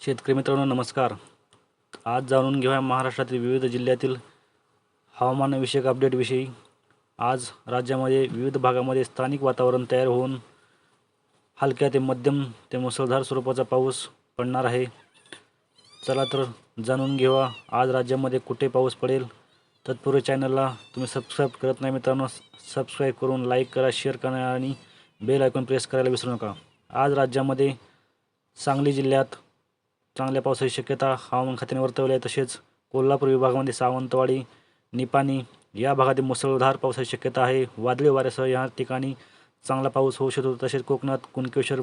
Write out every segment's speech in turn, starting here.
शेतकरी मित्रांनो नमस्कार. आज जाणून घेऊया महाराष्ट्रातील विविध जिल्ह्यातील हवामानविषयक अपडेटविषयी आज राज्यामध्ये विविध भागामध्ये स्थानिक वातावरण तयार होऊन हलक्या ते मध्यम ते मुसळधार स्वरूपाचा पाऊस पडणार आहे. चला तर जाणून घेऊया आज राज्यामध्ये कुठे पाऊस पडेल. तत्पूर्वी चॅनलला तुम्ही सबस्क्राईब करत नाही मित्रांनो सबस्क्राईब करून लाईक करा शेअर करा आणि बेल आयकॉन प्रेस करायला विसरू नका. आज राज्यामध्ये सांगली जिल्ह्यात चांगल्या पावसाची शक्यता हवामान खात्याने वर्तवली आहे. तसेच कोल्हापूर विभागामध्ये सावंतवाडी निपाणी या भागातील मुसळधार पावसाची शक्यता आहे. वादळी वाऱ्यासह या ठिकाणी चांगला पाऊस होऊ शकतो. तसेच कोकणात कुणकेश्वर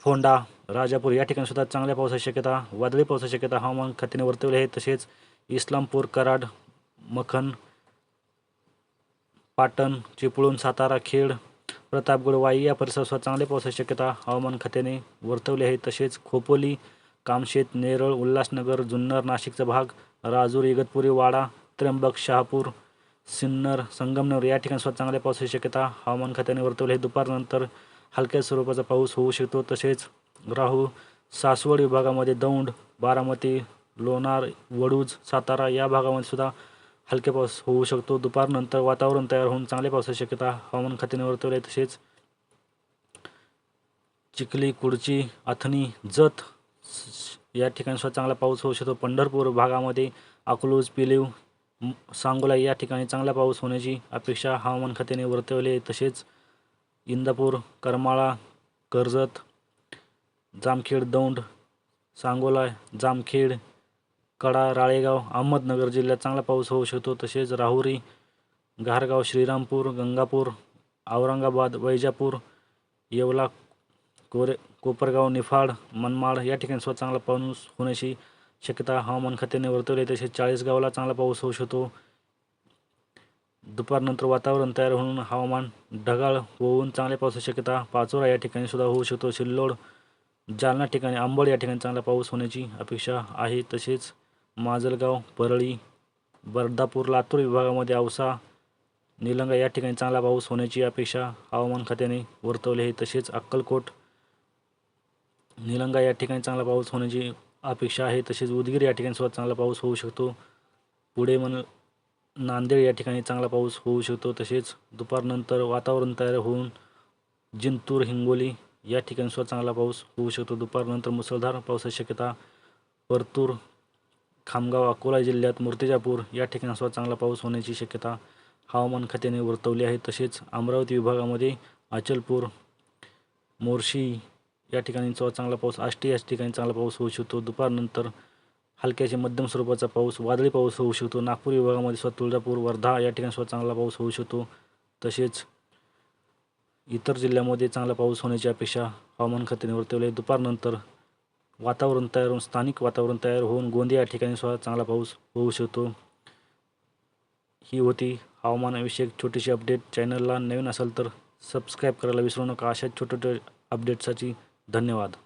फोंडा राजापूर या ठिकाणी सुद्धा चांगल्या पावसाची शक्यता वादळी पावसाची शक्यता हवामान खात्याने वर्तवली आहे. तसेच इस्लामपूर कराड मखन पाटण चिपळूण सातारा खेड प्रतापगड वाई या परिसरात सुद्धा चांगल्या पावसाची शक्यता हवामान खात्याने वर्तवली आहे. तसेच खोपोली कामशेत नेरळ उल्हासनगर जुन्नर नाशिकचा भाग राजूर इगतपुरी वाडा त्र्यंबक शहापूर सिन्नर संगमनेर या ठिकाणी सुद्धा चांगल्या पावसाची शक्यता हवामान खात्याने वर्तवली आहे. दुपारनंतर हलक्या स्वरूपाचा पाऊस होऊ शकतो. तसेच राहू सासवड विभागामध्ये दौंड बारामती लोणार वडूज सातारा या भागामध्ये सुद्धा हलके पाऊस होऊ शकतो. दुपारनंतर वातावरण तयार होऊन चांगल्या पावसाची शक्यता हवामान खात्याने वर्तवली आहे. तसेच चिखली कुडची अथणी जत या ठिकाणी सुद्धा चांगला पाऊस होऊ शकतो. पंढरपूर भागामध्ये अकलूज पिलीव सांगोला या ठिकाणी चांगला पाऊस होण्याची अपेक्षा हवामान खात्याने वर्तवली आहे. तसेच इंदापूर करमाळा कर्जत जामखेड दौंड सांगोला जामखेड कडा राळेगाव अहमदनगर जिल्ह्यात चांगला पाऊस होऊ शकतो. तसेच राहुरी घारगाव श्रीरामपूर गंगापूर औरंगाबाद वैजापूर येवला कोरे कोपरगाव निफाड मनमाड या ठिकाणी सुद्धा चांगला पाऊस होण्याची शक्यता हवामान खात्याने वर्तवली आहे. तसेच चाळीसगावला चांगला पाऊस होऊ शकतो. दुपारनंतर वातावरण तयार होऊन हवामान ढगाळ होऊन चांगल्या पावसाची शक्यता पाचोरा या ठिकाणी सुद्धा होऊ शकतो. सिल्लोड जालना ठिकाणी आंबड या ठिकाणी चांगला पाऊस होण्याची अपेक्षा आहे. तसेच माजलगाव परळी बर्दापूर लातूर विभागामध्ये औसा निलंगा या ठिकाणी चांगला पाऊस होण्याची अपेक्षा हवामान खात्याने वर्तवली आहे. तसेच अक्कलकोट निलंगा या ठिकाणी चांगला पाऊस होण्याची अपेक्षा आहे. तसेच उदगीर या ठिकाणी सुद्धा चांगला पाऊस होऊ शकतो. पुढे म्हण नांदेड या ठिकाणी चांगला पाऊस होऊ शकतो. तसेच दुपारनंतर वातावरण तयार होऊन जिंतूर हिंगोली या ठिकाणी सुद्धा चांगला पाऊस होऊ शकतो. दुपारनंतर मुसळधार पावसाची शक्यता परतूर खामगाव अकोला जिल्ह्यात मूर्तिजापूर या ठिकाणी सुद्धा चांगला पाऊस होण्याची शक्यता हवामान खात्याने वर्तवली आहे. तसेच अमरावती विभागामध्ये अचलपूर मोर्शी या ठिकाणी सुद्धा चांगला पाऊस आष्टी या ठिकाणी चांगला पाऊस होऊ शकतो. दुपारनंतर हलक्याचे मध्यम स्वरूपाचा पाऊस वादळी पाऊस होऊ शकतो. नागपूर विभागामध्ये स्वतः तुळजापूर वर्धा या ठिकाणी सुद्धा चांगला पाऊस होऊ शकतो. तसेच इतर जिल्ह्यामध्ये चांगला पाऊस होण्याची अपेक्षा हवामान खात्याने वर्तवली दुपारनंतर वातावरण तयार होऊन स्थानिक वातावरण तयार होऊन गोंदिया या ठिकाणी सुद्धा चांगला पाऊस होऊ शकतो. ही होती हवामानाविषयक छोटीशी अपडेट चॅनलला नवीन असेल तर सबस्क्राईब करायला विसरू नका. अशा छोट्या छोट्या अपडेट्ससाठी धन्यवाद.